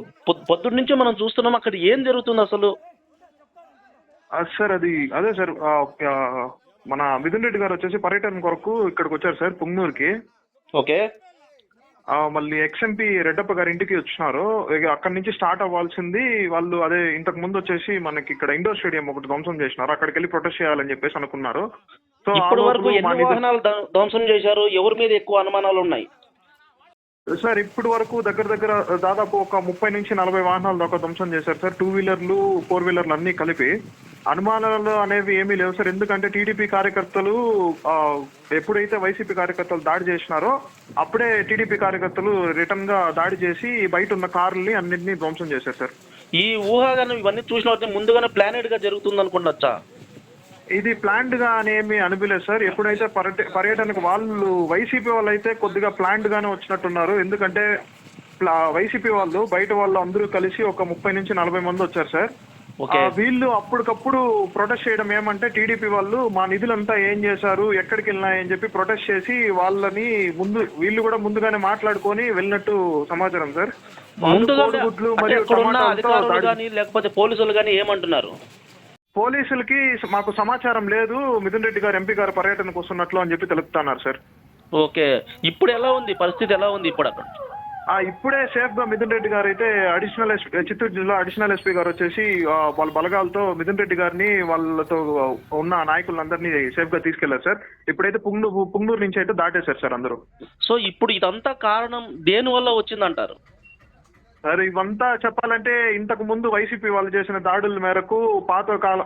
పొద్- పొద్దున్న నుంచి మనం చూస్తున్నాం అక్కడ ఏం జరుగుతుంది అసలు? సార్ అది అదే సార్ మన మిథున్ రెడ్డి గారు వచ్చేసి పర్యటన కొరకు ఇక్కడికి వచ్చారు సార్ పుంగనూరుకి. ఓకే. మళ్ళీ ఎక్స్ఎంపీ రెడ్డప్ప గారి ఇంటికి వచ్చినారు. అక్కడి నుంచి స్టార్ట్ అవ్వాల్సింది వాళ్ళు అదే ఇంతకు ముందు వచ్చేసి మనకి ఇక్కడ ఇండోర్ స్టేడియం ఒకటి ధ్వంసం చేసినారు. అక్కడికి వెళ్ళి ప్రొటెస్ట్ చేయాలని చెప్పేసి అనుకున్నారు. సో ఇప్పటి వరకు ఎన్ని వాహనాలు ధ్వ- ధ్వంసం చేశారు? ఎవరి మీద ఎక్కువ అనుమానాలు ఉన్నాయి? సార్ ఇప్పటి వరకు దగ్గర దగ్గర దాదాపు ఒక ముప్పై నుంచి నలభై వాహనాలు దాకా ధ్వంసం చేశారు సార్. టూ వీలర్లు ఫోర్ వీలర్లు అన్ని కలిపి. అనుమానాలు అనేవి ఏమీ లేవు సార్. ఎందుకంటే టీడీపీ కార్యకర్తలు ఎప్పుడైతే వైసీపీ కార్యకర్తలు దాడి చేసినారో అప్పుడే టీడీపీ కార్యకర్తలు రిటర్న్గా దాడి చేసి బయట ఉన్న కార్లని అన్నింటినీ ధ్వంసం చేశారు సార్. ఈ ఊహాగానం ఇవన్నీ చూసిన ముందుగానే ప్లానెడ్గా జరుగుతుంది అనుకుంటా ఇది ప్లాన్డ్గా అనేమి అనిపించలేదు సార్. ఎప్పుడైతే పర్యట పర్యటనకు వాళ్ళు వైసీపీ వాళ్ళు అయితే కొద్దిగా ప్లాన్డ్ గానే వచ్చినట్టున్నారు. ఎందుకంటే వైసీపీ వాళ్ళు బయట వాళ్ళు అందరూ కలిసి ఒక ముప్పై నుంచి నలభై మంది వచ్చారు సార్. వీళ్ళు అప్పటికప్పుడు ప్రొటెస్ట్ చేయడం ఏమంటే టీడీపీ వాళ్ళు మా నిధులంతా ఏం చేశారు ఎక్కడికి వెళ్ళినాయని చెప్పి ప్రొటెస్ట్ చేసి వాళ్ళని ముందు వీళ్ళు కూడా ముందుగానే మాట్లాడుకొని వెళ్ళినట్టు సమాచారం సార్. ముందుగా లేకపోతే పోలీసులు కానీ ఏమంటున్నారు? పోలీసులకి మాకు సమాచారం లేదు. మిథున్ రెడ్డి గారు ఎంపీ గారు పర్యటనకు వస్తున్నట్లు అని చెప్పి తెలుపుతున్నారు సార్. ఓకే. ఇప్పుడు ఎలా ఉంది? పరిస్థితి ఎలా ఉంది ఇప్పుడు అక్కడ? ఇప్పుడే సేఫ్గా మిథున్ రెడ్డి గారు అయితే అడిషనల్ ఎస్పీ చిత్తూరు జిల్లా అడిషనల్ ఎస్పీ గారు వచ్చేసి వాళ్ళ బలగాలతో మిథున్ రెడ్డి గారిని వాళ్ళతో ఉన్న నాయకులందరినీ సేఫ్గా తీసుకెళ్ళారు సార్. ఇప్పుడైతే పుంగనూరు పుంగనూరు నుంచి అయితే దాటేశారు సార్ అందరూ. సో ఇప్పుడు ఇదంతా కారణం దేని వల్ల వచ్చిందంటారు? సార్ ఇవంతా చెప్పాలంటే ఇంతకు ముందు వైసీపీ వాళ్ళు చేసిన దాడుల మేరకు పాత కాల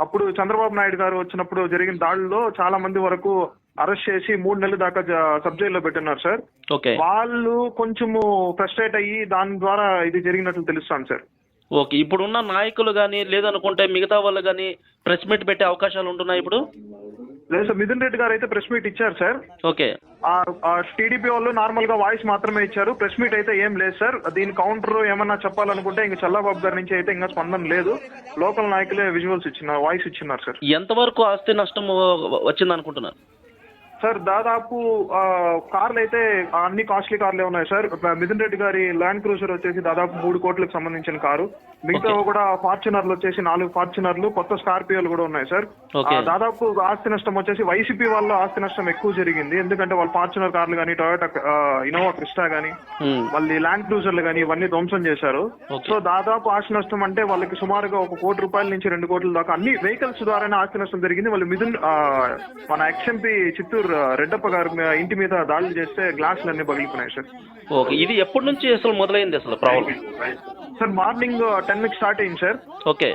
అప్పుడు చంద్రబాబు నాయుడు గారు వచ్చినప్పుడు జరిగిన దాడుల్లో చాలా మంది వరకు అరెస్ట్ చేసి మూడు నెలల దాకా సబ్ జైల్లో పెట్టినారు సార్. ఓకే. వాళ్ళు కొంచెము ఫ్రస్ట్రేట్ అయ్యి దాని ద్వారా ఇది జరిగినట్లు తెలుస్తాను సార్. ఓకే. ఇప్పుడున్న నాయకులు కానీ లేదనుకుంటే మిగతా వాళ్ళు కానీ ప్రెస్ మీట్ పెట్టే అవకాశాలు ఉంటున్నాయి ఇప్పుడు? లేదు సార్ మిథున్ రెడ్డి గారు అయితే ప్రెస్ మీట్ ఇచ్చారు సార్. ఓకే. టీడీపీ వాళ్ళు నార్మల్గా వాయిస్ మాత్రమే ఇచ్చారు. ప్రెస్ మీట్ అయితే ఏం లేదు సార్. దీని కౌంటర్ ఏమన్నా చెప్పాలనుకుంటే ఇంకా చల్లాబాబు గారి నుంచి అయితే ఇంకా స్పందన లేదు. లోకల్ నాయకులే విజువల్స్ ఇచ్చినారు వాయిస్ ఇచ్చినారు సార్. ఎంతవరకు ఆస్తి నష్టం వచ్చింది అనుకుంటున్నారు సార్ దాదాపు కార్లు అయితే అన్ని కాస్ట్లీ కార్లే ఉన్నాయి సార్. మిథున్ రెడ్డి గారి ల్యాండ్ క్రూజర్ వచ్చేసి దాదాపు మూడు కోట్లకు సంబంధించిన కారు. మిగతా కూడా ఫార్చునర్లు వచ్చేసి నాలుగు ఫార్చునర్లు కొత్త స్కార్పియోలు కూడా ఉన్నాయి సార్. దాదాపు ఆస్తి నష్టం వచ్చేసి వైసీపీ వాళ్ళ ఆస్తి నష్టం ఎక్కువ జరిగింది. ఎందుకంటే వాళ్ళు ఫార్చునర్ కార్లు కానీ టొయోటా ఇన్నోవా క్రిస్టా కానీ. మళ్ళీ ల్యాండ్ క్రూజర్లు కానీ ఇవన్నీ ధ్వంసం చేశారు. సో దాదాపు ఆస్తి నష్టం అంటే వాళ్ళకి సుమారుగా ఒక కోటి రూపాయల నుంచి రెండు కోట్ల దాకా అన్ని వెహికల్స్ ద్వారానే ఆస్తి నష్టం జరిగింది. వాళ్ళు మిథున్ మన ఎక్స్ఎంపీ చిత్తూరు ఆ, రెడ్డప్ప గారి ఇంటి మీద దాడులు చేస్తే గ్లాసులు అన్ని పగిలిపోయినాయి సార్. ఓకే ఇది ఎప్పటి నుంచి అసలు మొదలైంది అసలు ప్రాబ్లం? సార్ మార్నింగ్ టెన్కి స్టార్ట్ అయింది సార్. ఓకే.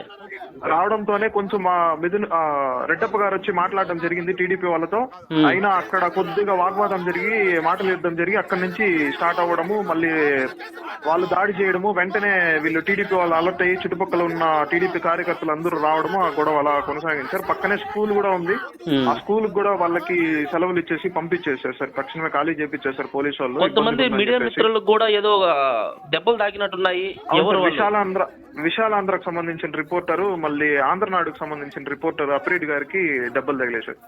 రావడంతోనే కొంచెం మా మిథున్ రెడ్డప్ప గారు వచ్చి మాట్లాడడం జరిగింది టీడీపీ వాళ్ళతో. అయినా అక్కడ కొద్దిగా వాగ్వాదం జరిగి మాటలు యుద్ధం జరిగి అక్కడ నుంచి స్టార్ట్ అవ్వడము మళ్ళీ వాళ్ళు దాడి చేయడము వెంటనే వీళ్ళు టీడీపీ వాళ్ళు అలర్ట్ అయ్యి చుట్టుపక్కల ఉన్న టీడీపీ కార్యకర్తలు అందరూ రావడము ఆ గొడవ అలా కొనసాగింది సార్ పక్కనే స్కూల్ కూడా ఉంది. ఆ స్కూల్ కూడా వాళ్ళకి సెలవులు ఇచ్చేసి పంపించేశారు సార్ తక్షణమే ఖాళీ చేపించేశారు పోలీసు వాళ్ళు కొంతమంది మీడియా. మిత్రులకు కూడా ఏదో దెబ్బలు తాకినట్టున్నాయి ఎవరు? విశాలాంధ్ర విశాలాంధ్రకు సంబంధించిన రిపోర్టరు మళ్ళీ ఆంధ్రనాడుకు సంబంధించిన రిపోర్టర్ అప్రీడ్ గారికి దెబ్బలు తగిలాయి సార్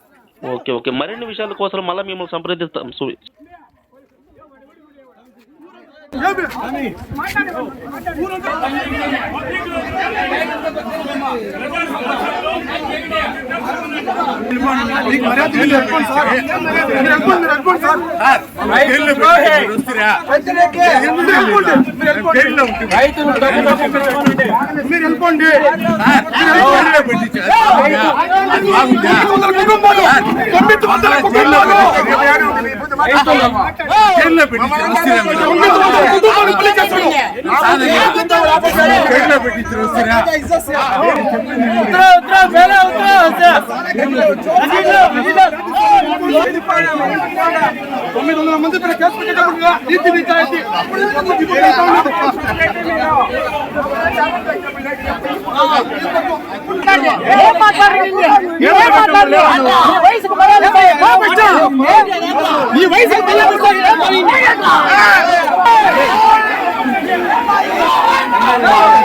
ఓకే ఓకే. మరిన్ని విషయాల కోసం మళ్ళీ మిమ్మల్ని సంప్రదిస్తాం. సు- మీరు వెళ్ళిపోండి కుటుంబాలు తొమ్మిది వందల కుటుంబాలు తొమ్మిది వందల కుటుంబాలు బలి చేశారు. తొమ్మిది వందల మంది పైన కేసు పెట్టేటప్పుడు నీతి నిజాయితీ ఏం మాట్లాడింది ఏం మాట్లాడలేదు ఈ వయసుకు మర్యాద ఇవ్వాలి. ఈ వయసు పిల్లలు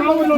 మా ఊర్లో